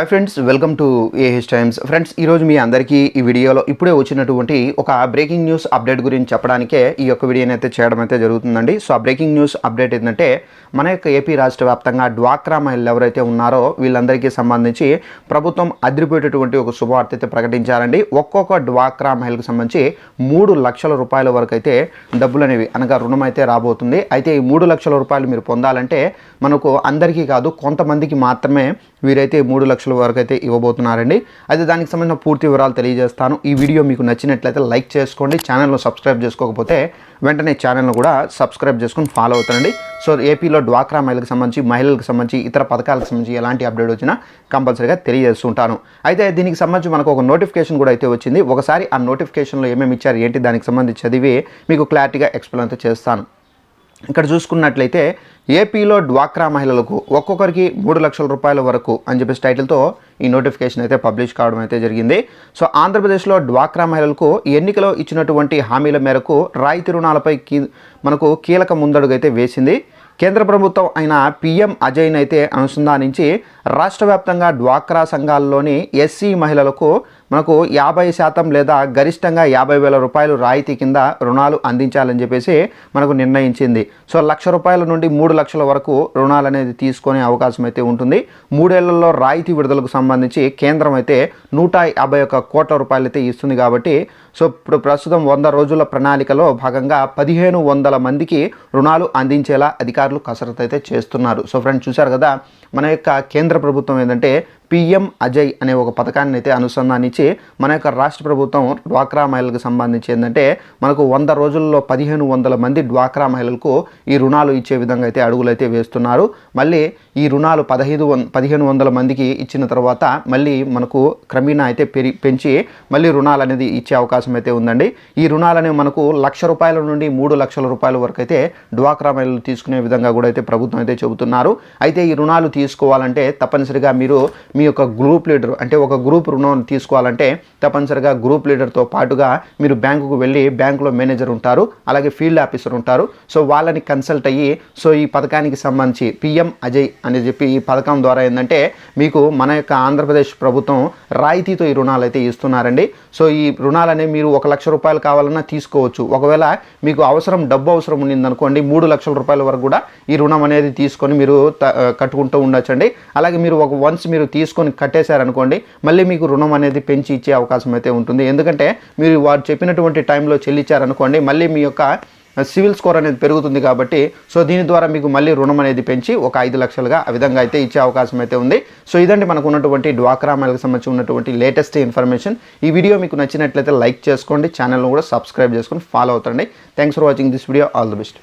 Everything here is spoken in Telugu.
Hi friends welcome to AH times friends ఈరోజు మీ అందరికీ ఈ వీడియోలో ఇప్పుడే వచ్చినటువంటి ఒక బ్రేకింగ్ న్యూస్ అప్డేట్ గురించి చెప్పడానికే ఈ యొక్క వీడియోని అయితే చేయడం అయితే జరుగుతుందండి. సో ఆ బ్రేకింగ్ న్యూస్ అప్డేట్ ఏంటంటే మన యొక్క ఏపీ రాష్ట్ర వ్యాప్తంగా డ్వాక్రా మహిళలు ఎవరైతే ఉన్నారో వీళ్ళందరికీ సంబంధించి ప్రభుత్వం అదిరిపోయేటటువంటి ఒక శుభవార్త అయితే ప్రకటించారండి. ఒక్కొక్క డ్వాక్రా మహిళకు సంబంధించి మూడు లక్షల రూపాయల వరకు అయితే డబ్బులు అనేవి అనగా రుణం అయితే రాబోతుంది. అయితే ఈ మూడు లక్షల రూపాయలు మీరు పొందాలంటే మనకు అందరికీ కాదు కొంతమందికి మాత్రమే వీరైతే మూడు లక్షల వరకు అయితే ఇవ్వబోతున్నారండి. అయితే దానికి సంబంధించిన పూర్తి వివరాలు తెలియజేస్తాను. ఈ వీడియో మీకు నచ్చినట్లయితే లైక్ చేసుకోండి ఛానల్ను సబ్స్క్రైబ్ చేసుకోకపోతే వెంటనే ఛానల్ను కూడా సబ్స్క్రైబ్ చేసుకుని ఫాలో అవుతానండి సో ఏపీలో డ్వాక్రా మహిళలకు సంబంధించి మహిళలకు సంబంధించి ఇతర పథకాలకు సంబంధించి ఎలాంటి అప్డేట్ వచ్చినా కంపల్సరీగా తెలియజేస్తుంటాను. అయితే దీనికి సంబంధించి మనకు ఒక నోటిఫికేషన్ కూడా అయితే వచ్చింది. ఒకసారి ఆ నోటిఫికేషన్లో ఏమేమి ఇచ్చారు ఏంటి దానికి సంబంధించి చదివి మీకు క్లారిటీగా ఎక్స్ప్లెయిన్ అయితే చేస్తాను. ఇక్కడ చూసుకున్నట్లయితే ఏపీలో డ్వాక్రా మహిళలకు ఒక్కొక్కరికి మూడు లక్షల రూపాయల వరకు అని చెప్పేసి టైటిల్తో ఈ నోటిఫికేషన్ అయితే పబ్లిష్ కావడం అయితే జరిగింది. సో ఆంధ్రప్రదేశ్లో డ్వాక్రా మహిళలకు ఎన్నికలో ఇచ్చినటువంటి హామీల మేరకు రాయితీ రుణాలపై కీ మనకు కీలక ముందడుగు అయితే వేసింది. కేంద్ర ప్రభుత్వం అయిన పిఎం అజయ్ని అయితే అనుసంధానించి రాష్ట్ర వ్యాప్తంగా డ్వాక్రా సంఘాల్లోని ఎస్సీ మహిళలకు మనకు యాభై శాతం లేదా గరిష్టంగా యాభై వేల రూపాయలు రాయితీ కింద రుణాలు అందించాలని చెప్పేసి మనకు నిర్ణయించింది. సో లక్ష రూపాయల నుండి మూడు లక్షల వరకు రుణాలు అనేది తీసుకునే అవకాశం అయితే ఉంటుంది. మూడేళ్ళలో రాయితీ విడుదలకు సంబంధించి కేంద్రం అయితే నూట యాభై ఒక్క కోట్ల రూపాయలు అయితే ఇస్తుంది కాబట్టి సో ఇప్పుడు ప్రస్తుతం వంద రోజుల ప్రణాళికలో భాగంగా పదిహేను వందల మందికి రుణాలు అందించేలా అధికారులు కసరత్తు అయితే చేస్తున్నారు. సో ఫ్రెండ్స్ చూశారు కదా మన యొక్క కేంద్ర ప్రభుత్వం ఏంటంటే పిఎం అజయ్ అనే ఒక పథకాన్ని అయితే అనుసంధానించి మన యొక్క రాష్ట్ర ప్రభుత్వం డ్వాక్రా మహిళలకు సంబంధించి ఏంటంటే మనకు వంద రోజుల్లో పదిహేను వందల మంది డ్వాక్రా మహిళలకు ఈ రుణాలు ఇచ్చే విధంగా అయితే అడుగులు అయితే వేస్తున్నారు. మళ్ళీ ఈ రుణాలు పదహైదు వం పదిహేను వందల మందికి ఇచ్చిన తర్వాత మళ్ళీ మనకు క్రమేణా అయితే పెరి పెంచి మళ్ళీ రుణాలు అనేది ఇచ్చే అవకాశం అయితే ఉందండి. ఈ రుణాలనే మనకు లక్ష రూపాయల నుండి మూడు లక్షల రూపాయల వరకు అయితే డ్వాక్రా మహిళలు తీసుకునే విధంగా కూడా అయితే ప్రభుత్వం అయితే చెబుతున్నారు. అయితే ఈ రుణాలు తీసుకోవాలంటే తప్పనిసరిగా మీరు మీ యొక్క గ్రూప్ లీడర్ అంటే ఒక గ్రూప్ రుణం తీసుకోవాలంటే తప్పనిసరిగా గ్రూప్ లీడర్తో పాటుగా మీరు బ్యాంకుకు వెళ్ళి బ్యాంకులో మేనేజర్ ఉంటారు అలాగే ఫీల్డ్ ఆఫీసర్ ఉంటారు. సో వాళ్ళని కన్సల్ట్ అయ్యి సో ఈ పథకానికి సంబంధించి పిఎం అజయ్ అని చెప్పి ఈ పథకం ద్వారా ఏంటంటే మీకు మన యొక్క ఆంధ్రప్రదేశ్ ప్రభుత్వం రాయితీతో ఈ రుణాలు అయితే ఇస్తున్నారండి. సో ఈ రుణాలనే మీరు ఒక లక్ష రూపాయలు కావాలన్నా తీసుకోవచ్చు. ఒకవేళ మీకు అవసరం డబ్బు అవసరం ఉండిందనుకోండి మూడు లక్షల రూపాయల వరకు కూడా ఈ రుణం అనేది తీసుకొని మీరు త- కట్టుకుంటూ ఉండొచ్చండి. అలాగే మీరు ఒక వన్స్ మీరు తీసుకొని కట్టేశారనుకోండి మళ్ళీ మీకు రుణం అనేది పెంచి ఇచ్చే అవకాశం అయితే ఉంటుంది. ఎందుకంటే మీరు వారు చెప్పినటువంటి టైంలో చెల్లించారనుకోండి మళ్ళీ మీ యొక్క సివిల్ స్కోర్ అనేది పెరుగుతుంది కాబట్టి సో దీని ద్వారా మీకు మళ్ళీ రుణం అనేది పెంచి ఒక ఐదు లక్షలుగా ఆ విధంగా అయితే ఇచ్చే అవకాశం అయితే ఉంది. సో ఇదండి మనకు ఉన్నటువంటి డ్వాక్రా మహిళకు సంబంధించి ఉన్నటువంటి లేటెస్ట్ ఇన్ఫర్మేషన్. ఈ వీడియో మీకు నచ్చినట్లయితే లైక్ చేసుకోండి ఛానల్ను కూడా సబ్స్క్రైబ్ చేసుకొని follow అవుతండి. Thanks for watching this video. All the best.